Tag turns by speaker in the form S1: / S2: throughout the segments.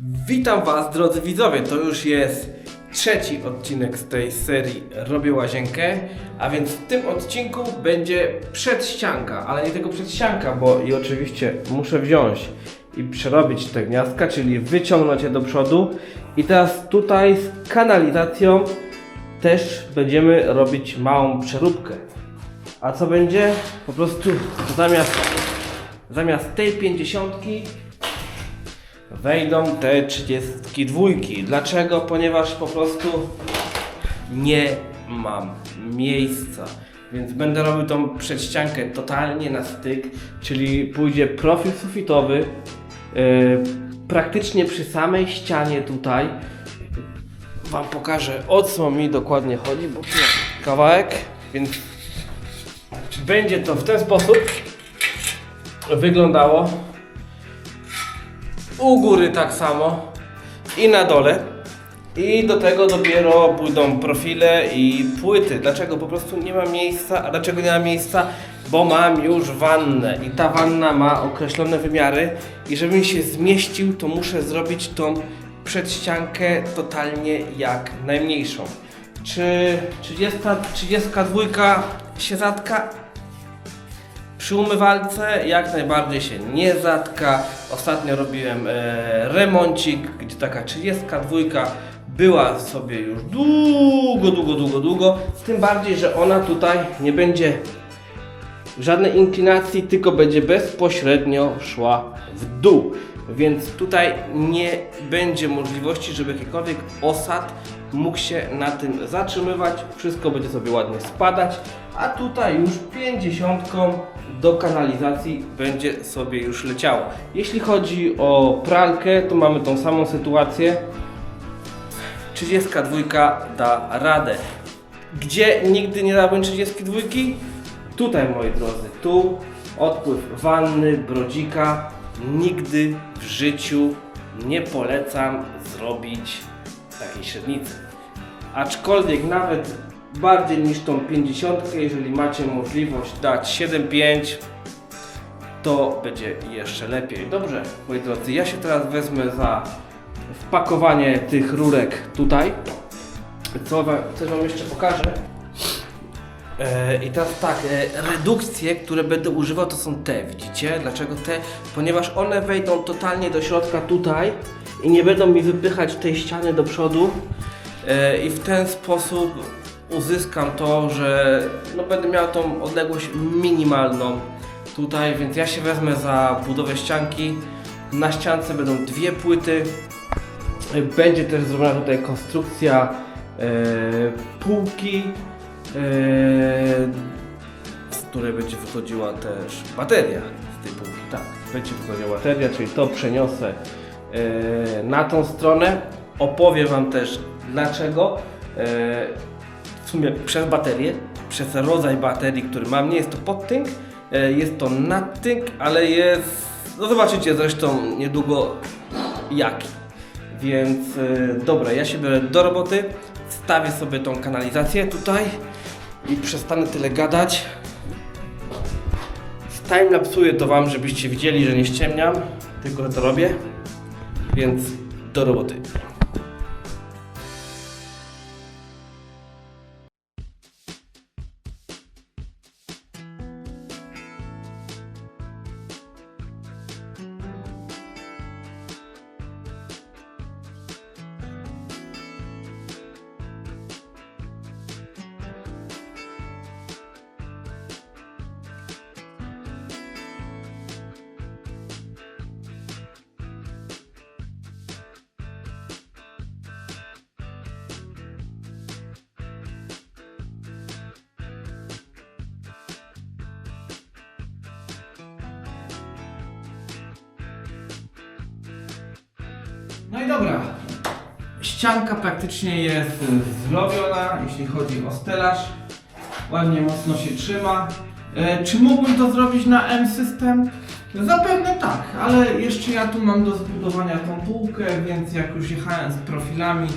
S1: Witam Was, drodzy widzowie. To już jest trzeci odcinek z tej serii Robię Łazienkę, a więc w tym odcinku będzie przedścianka, ale nie tylko przedścianka, bo i oczywiście muszę wziąć i przerobić te gniazdka, czyli wyciągnąć je do przodu. I teraz tutaj z kanalizacją też będziemy robić małą przeróbkę. A co będzie? Po prostu zamiast, zamiast tej pięćdziesiątki wejdą te 32. Dlaczego? Ponieważ po prostu nie mam miejsca. Więc będę robił tą przedściankę totalnie na styk, czyli pójdzie profil sufitowy, yy, praktycznie przy samej ścianie tutaj. Wam pokażę o co mi dokładnie chodzi, bo tu kawałek, więc będzie to w ten sposób wyglądało. U góry tak samo i na dole. I do tego dopiero pójdą profile i płyty. Dlaczego? Po prostu nie ma miejsca. A dlaczego nie ma miejsca? Bo mam już wannę i ta wanna ma określone wymiary i żebym się zmieścił, to muszę zrobić tą przedściankę totalnie jak najmniejszą. Czy 30, 32 się zatka? Przy umywalce jak najbardziej się nie zatka. Ostatnio robiłem e, remoncik, gdzie taka 32 była sobie już długo, długo, długo, długo. Tym bardziej, że ona tutaj nie będzie żadnej inklinacji, tylko będzie bezpośrednio szła w dół. Więc tutaj nie będzie możliwości, żeby jakikolwiek osad mógł się na tym zatrzymywać. Wszystko będzie sobie ładnie spadać, a tutaj już 50 do kanalizacji będzie sobie już leciało. Jeśli chodzi o pralkę, to mamy tą samą sytuację. 32 da radę. Gdzie nigdy nie dałbym 32? Tutaj moi drodzy, tu odpływ wanny, brodzika. Nigdy w życiu nie polecam zrobić takiej średnicy. Aczkolwiek nawet bardziej niż tą 50, jeżeli macie możliwość dać 7,5 to będzie jeszcze lepiej. Dobrze, moi drodzy, ja się teraz wezmę za wpakowanie tych rurek tutaj. Co wam, coś wam jeszcze pokażę. E, I teraz tak, e, redukcje, które będę używał to są te, widzicie? Dlaczego te? Ponieważ one wejdą totalnie do środka tutaj i nie będą mi wypychać tej ściany do przodu e, i w ten sposób uzyskam to, że no będę miał tą odległość minimalną tutaj, więc ja się wezmę za budowę ścianki. Na ściance będą dwie płyty. Będzie też zrobiona tutaj konstrukcja e, półki, e, z której będzie wychodziła też bateria z tej półki. Tak, będzie wychodziła bateria, czyli to przeniosę e, na tą stronę. Opowiem Wam też dlaczego. E, sumie przez baterię, przez rodzaj baterii, który mam. Nie jest to podtynk, e, jest to nadtynk, ale jest. No zobaczycie zresztą niedługo jaki. Więc e, dobra, ja się biorę do roboty, wstawię sobie tą kanalizację tutaj i przestanę tyle gadać. Timelapsuję to Wam, żebyście widzieli, że nie ściemniam, tylko że to robię. Więc do roboty. No i dobra. Ścianka praktycznie jest zrobiona, jeśli chodzi o stelaż. Ładnie mocno się trzyma. E, czy mógłbym to zrobić na M-System? Zapewne tak, ale jeszcze ja tu mam do zbudowania tą półkę, więc jak już jechałem z profilami,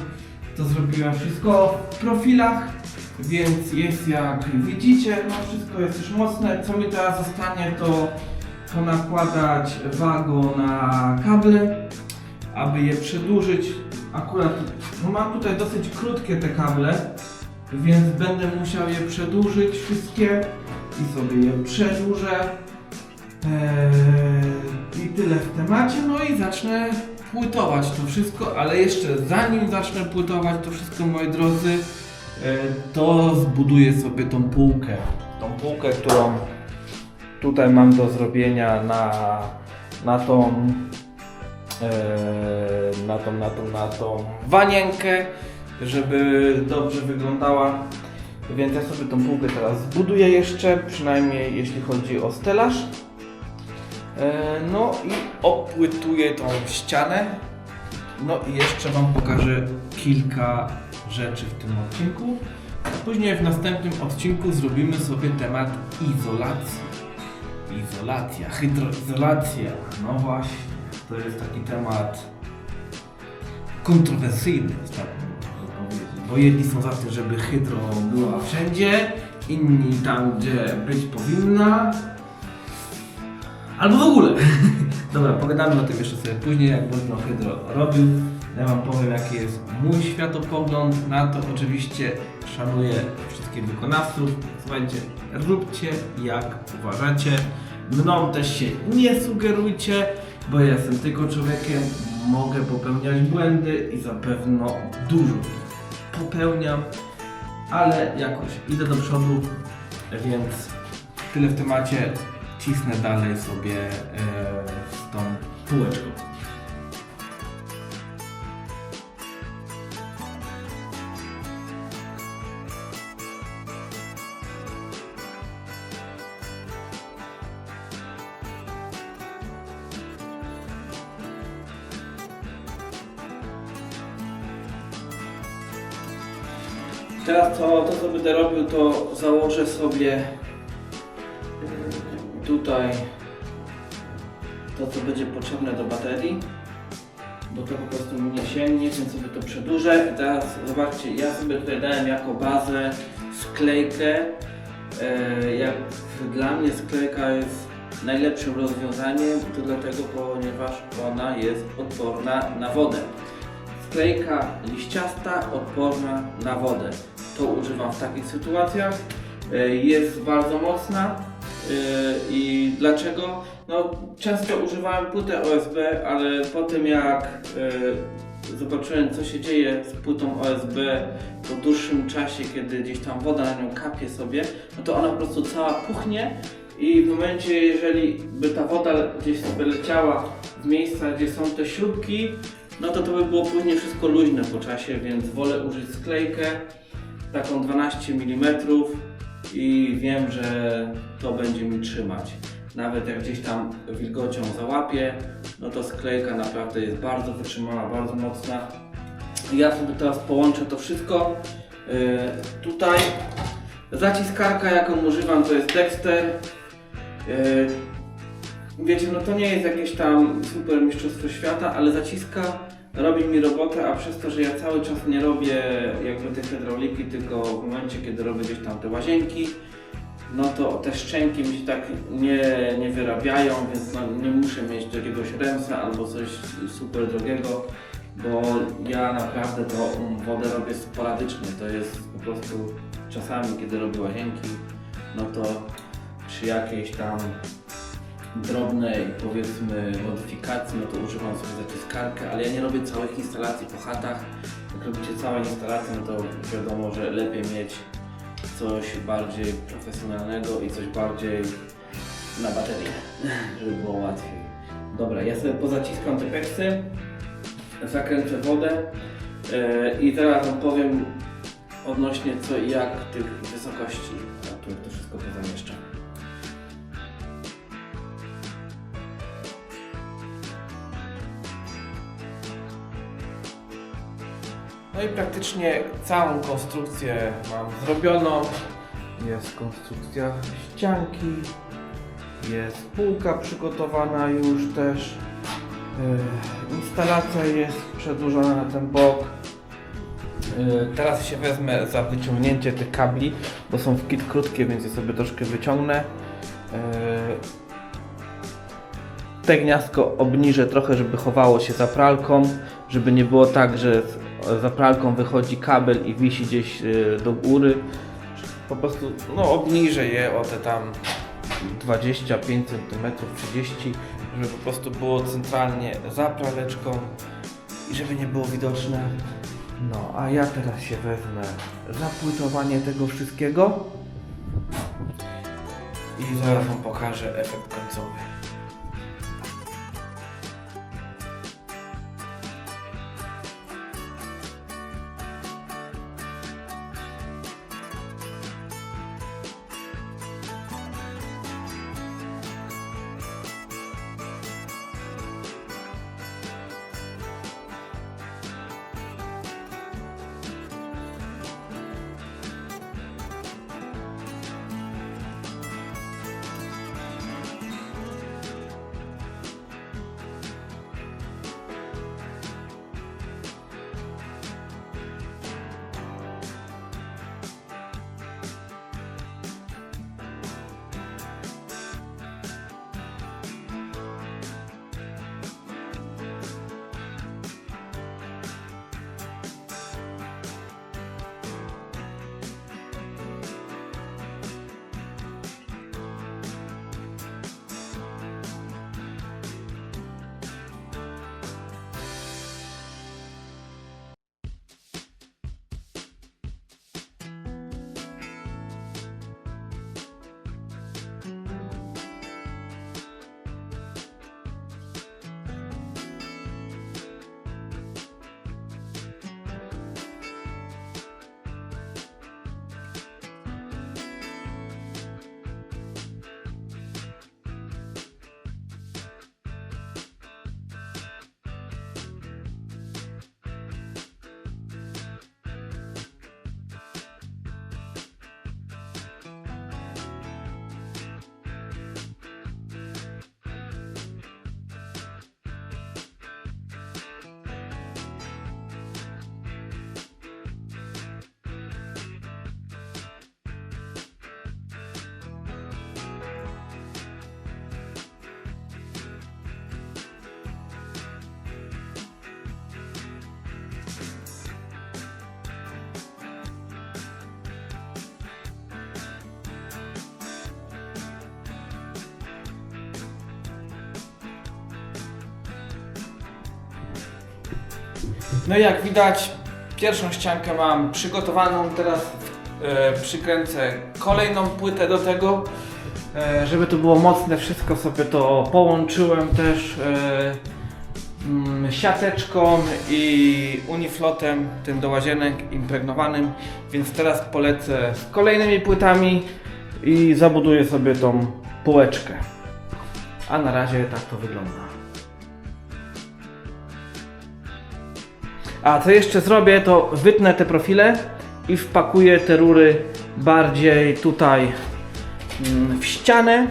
S1: to zrobiłem wszystko w profilach, więc jest jak widzicie, no wszystko jest już mocne. Co mi teraz zostanie to ponakładać wago na kable aby je przedłużyć. Akurat no mam tutaj dosyć krótkie te kable, więc będę musiał je przedłużyć wszystkie i sobie je przedłużę. Eee, I tyle w temacie. No i zacznę płytować to wszystko, ale jeszcze zanim zacznę płytować to wszystko, moi drodzy, e, to zbuduję sobie tą półkę. Tą półkę, którą tutaj mam do zrobienia na, na tą e, na tą, na tą, na tą wanienkę, żeby dobrze wyglądała. Więc ja sobie tą półkę teraz zbuduję jeszcze, przynajmniej jeśli chodzi o stelaż. E, No i opłytuję tą ścianę. No i jeszcze Wam pokażę kilka rzeczy w tym odcinku. Później w następnym odcinku zrobimy sobie temat izolacji. Izolacja, hydroizolacja. No właśnie, to jest taki temat kontrowersyjny, tak. Bo jedni są za tym, żeby hydro była wszędzie, inni tam, gdzie być powinna. Albo w ogóle. Dobra, pogadamy o tym jeszcze sobie później, jak Wojtno Hydro robił. Ja Wam powiem, jaki jest mój światopogląd na to. Oczywiście szanuję wszystkich wykonawców. Słuchajcie, róbcie jak uważacie. Mną też się nie sugerujcie, bo ja jestem tylko człowiekiem, mogę popełniać błędy i zapewne dużo popełniam, ale jakoś idę do przodu, więc tyle w temacie. Cisnę dalej sobie e, z tą półeczką. Teraz to, to co będę robił, to założę sobie tutaj to, co będzie potrzebne do baterii, bo to po prostu mi nie sięgnie, więc sobie to przedłużę. I teraz zobaczcie, ja sobie tutaj dałem jako bazę sklejkę. E, jak dla mnie sklejka jest najlepszym rozwiązaniem, to dlatego, ponieważ ona jest odporna na wodę. Sklejka liściasta, odporna na wodę. Używam w takich sytuacjach. E, Jest bardzo mocna. E, I dlaczego? No, często używałem płytę OSB, ale po tym jak e, zobaczyłem co się dzieje z płytą OSB po dłuższym czasie, kiedy gdzieś tam woda na nią kapie sobie, no to ona po prostu cała puchnie i w momencie, jeżeli by ta woda gdzieś sobie leciała w miejsca, gdzie są te śrubki, no to to by było później wszystko luźne po czasie, więc wolę użyć sklejkę taką 12 mm i wiem, że to będzie mi trzymać. Nawet jak gdzieś tam wilgocią załapie, no to sklejka naprawdę jest bardzo wytrzymała, bardzo mocna. Ja sobie teraz połączę to wszystko. Yy, tutaj zaciskarka jaką używam to jest Dexter. Yy, wiecie, no to nie jest jakieś tam super mistrzostwo świata, ale zaciska robi mi robotę, a przez to, że ja cały czas nie robię jakby tej hydrauliki, tylko w momencie, kiedy robię gdzieś tam te łazienki, no to te szczęki mi się tak nie, nie wyrabiają, więc no, nie muszę mieć jakiegoś remsa albo coś super drogiego, bo ja naprawdę mm, wodę robię sporadycznie, to jest po prostu czasami, kiedy robię łazienki, no to przy jakiejś tam drobnej powiedzmy modyfikacji, no to używam sobie zaciskarkę, ale ja nie robię całych instalacji po chatach. Jak robicie całe instalacje, no to wiadomo, że lepiej mieć coś bardziej profesjonalnego i coś bardziej na baterię, żeby było łatwiej. Dobra, ja sobie pozaciskam te peksy, zakręcę wodę yy, i teraz wam powiem odnośnie co i jak tych wysokości, na których to wszystko pozamieszczam. No i praktycznie całą konstrukcję mam zrobioną. Jest konstrukcja ścianki, jest półka przygotowana już też. Yy, instalacja jest przedłużona na ten bok. Yy, teraz się wezmę za wyciągnięcie tych kabli, bo są w kit krótkie, więc je sobie troszkę wyciągnę. Yy, te gniazdko obniżę trochę, żeby chowało się za pralką, żeby nie było tak, że za pralką wychodzi kabel i wisi gdzieś y, do góry. Po prostu no, obniżę je o te tam 25 cm, 30 żeby po prostu było centralnie za praleczką i żeby nie było widoczne. No, a ja teraz się wezmę za płytowanie tego wszystkiego i zaraz Wam pokażę efekt końcowy. No i jak widać, pierwszą ściankę mam przygotowaną, teraz e, przykręcę kolejną płytę do tego. E, żeby to było mocne, wszystko sobie to połączyłem też e, mm, siateczką i uniflotem, tym do łazienek impregnowanym, więc teraz polecę z kolejnymi płytami i zabuduję sobie tą półeczkę. A na razie tak to wygląda. A co jeszcze zrobię, to wytnę te profile i wpakuję te rury bardziej tutaj mm, w ścianę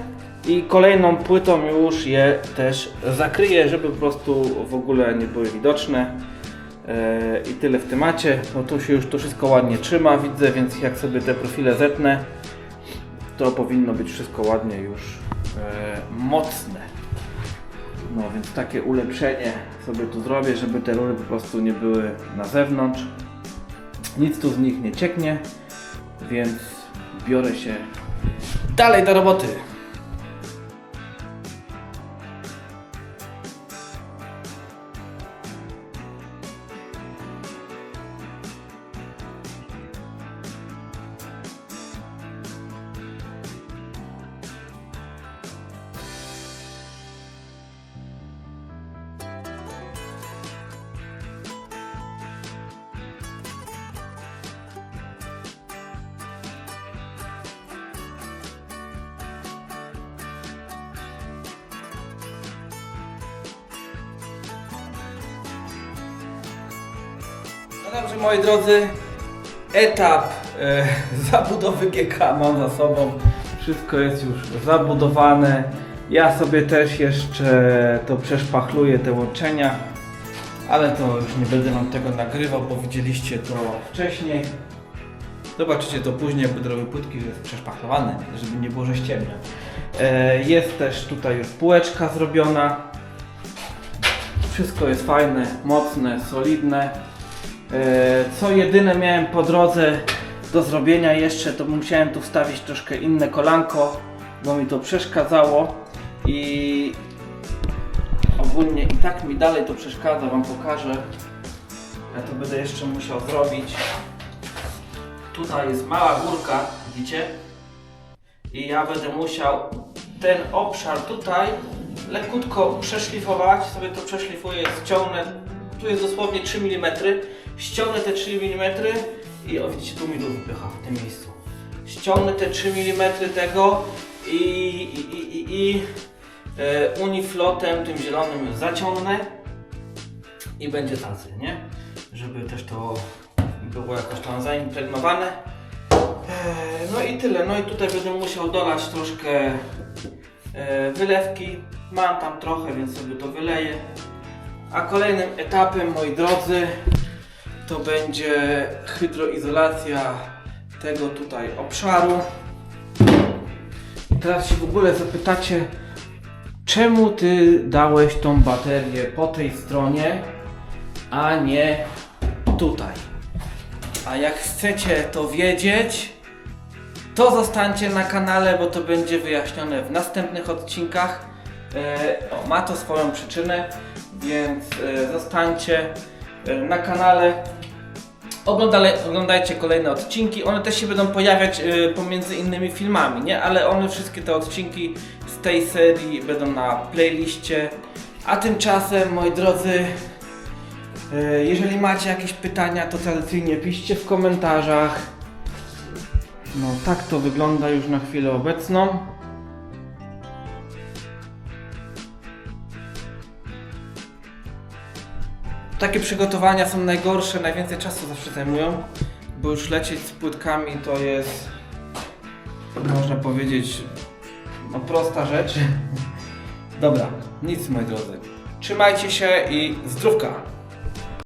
S1: i kolejną płytą już je też zakryję, żeby po prostu w ogóle nie były widoczne. E, I tyle w temacie, bo tu się już to wszystko ładnie trzyma, widzę, więc jak sobie te profile zetnę, to powinno być wszystko ładnie już e, mocne. No więc takie ulepszenie sobie tu zrobię, żeby te rury po prostu nie były na zewnątrz. Nic tu z nich nie cieknie, więc biorę się dalej do roboty. No dobrze moi drodzy, etap e, zabudowy GK mam za sobą. Wszystko jest już zabudowane. Ja sobie też jeszcze to przeszpachluję te łączenia, ale to już nie będę wam tego nagrywał, bo widzieliście to wcześniej. Zobaczycie to później, jak będę robił płytki, jest przeszpachlowany, żeby nie było, że ściemnia. E, jest też tutaj już półeczka zrobiona.
S2: Wszystko jest fajne, mocne, solidne. E, Co jedyne miałem po drodze do zrobienia jeszcze, to musiałem tu wstawić troszkę inne kolanko, bo mi to przeszkadzało i ogólnie i tak mi dalej to przeszkadza, wam pokażę. Ja to będę jeszcze musiał zrobić. Tutaj jest mała górka, widzicie? I ja będę musiał ten obszar tutaj lekutko przeszlifować. Sobie to przeszlifuję, ściągnę. Tu jest dosłownie 3 mm. Ściągnę te 3 mm i o widzicie, tu mi to wypycha w tym miejscu. Ściągnę te 3 mm tego i, i, i, i, i e, uniflotem tym zielonym zaciągnę i będzie tacy, nie? Żeby też to było jakoś tam zaimpregnowane. Eee, No i tyle. No i tutaj będę musiał dolać troszkę e, wylewki. Mam tam trochę, więc sobie to wyleję. A kolejnym etapem, moi drodzy, to będzie hydroizolacja tego tutaj obszaru. Teraz się w ogóle zapytacie, czemu ty dałeś tą baterię po tej stronie, a nie tutaj? A jak chcecie to wiedzieć, to zostańcie na kanale, bo to będzie wyjaśnione w następnych odcinkach. E, o, ma to swoją przyczynę, więc e, zostańcie e, na kanale. Oglądale, oglądajcie kolejne odcinki. One też się będą pojawiać e, pomiędzy innymi filmami, nie? Ale one wszystkie te odcinki z tej serii będą na playliście. A tymczasem, moi drodzy, e, jeżeli macie jakieś pytania, to tradycyjnie piszcie w komentarzach. No tak to wygląda już na chwilę obecną. Takie przygotowania są najgorsze, najwięcej czasu zawsze zajmują, bo już lecieć z płytkami to jest, można powiedzieć, no prosta rzecz. Dobra, nic moi drodzy. Trzymajcie się i zdrówka!